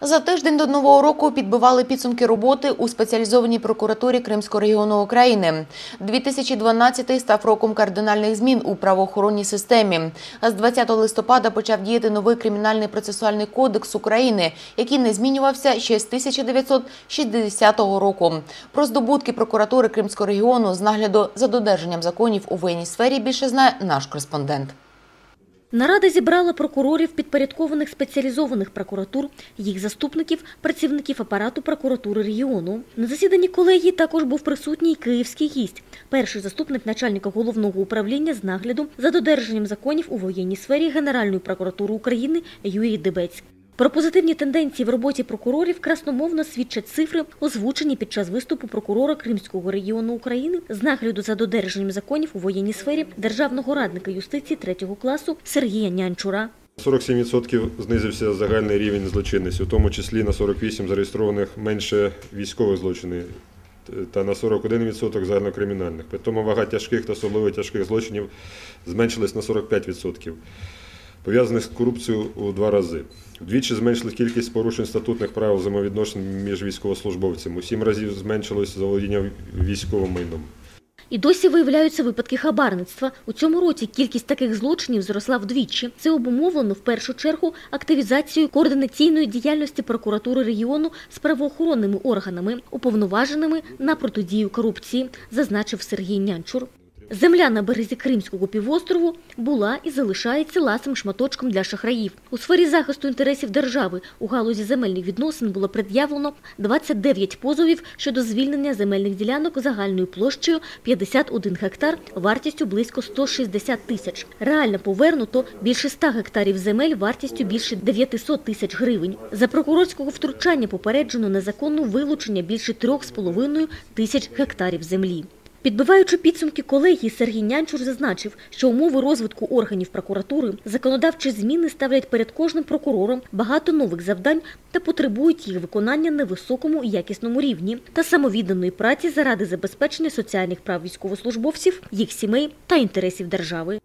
За тиждень до нового року підбивали підсумки роботи у спеціалізованій прокуратурі Кримського регіону України. 2012 став роком кардинальних змін у правоохоронній системі. З 20 листопада почав діяти новий кримінальний процесуальний кодекс України, який не змінювався ще з 1960 року. Про здобутки прокуратури Кримського регіону з нагляду за додержанням законів у воєнній сфері більше знає наш кореспондент. Нарада зібрала прокурорів підпорядкованих спеціалізованих прокуратур, їх заступників, працівників апарату прокуратури регіону. На засіданні колегії також був присутній київський гість, перший заступник начальника головного управління з нагляду за додержанням законів у воєнній сфері Генеральної прокуратури України Юрій Дебець. Про позитивні тенденції в роботі прокурорів красномовно свідчать цифри, озвучені під час виступу прокурора Кримського регіону України з нагляду за додержанням законів у воєнній сфері державного радника юстиції третього класу Сергія Нянчура. 47% знизився загальний рівень злочинності, у тому числі на 48 зареєстрованих менше військових злочинів та на 41% загальнокримінальних. При тому вага тяжких та особливо тяжких злочинів зменшилась на 45%, пов'язаних з корупцією у два рази. Вдвічі зменшилась кількість порушень статутних правил взаємовідношень між військовослужбовцями. У сім разів зменшилось заволодіння військовим майном. І досі виявляються випадки хабарництва. У цьому році кількість таких злочинів зросла вдвічі. Це обумовлено в першу чергу активізацією координаційної діяльності прокуратури регіону з правоохоронними органами, уповноваженими на протидію корупції, зазначив Сергій Нянчур. Земля на березі Кримського півострову була і залишається ласим шматочком для шахраїв. У сфері захисту інтересів держави у галузі земельних відносин було пред'явлено 29 позовів щодо звільнення земельних ділянок загальною площею 51 гектар вартістю близько 160 тисяч. Реально повернуто більше 100 гектарів земель вартістю більше 900 тисяч гривень. За прокурорського втручання попереджено незаконне вилучення більше 3,5 тисяч гектарів землі. Підбиваючи підсумки колегії, Сергій Нянчур зазначив, що умови розвитку органів прокуратури, законодавчі зміни ставлять перед кожним прокурором багато нових завдань та потребують їх виконання на високому і якісному рівні та самовідданої праці заради забезпечення соціальних прав військовослужбовців, їх сімей та інтересів держави.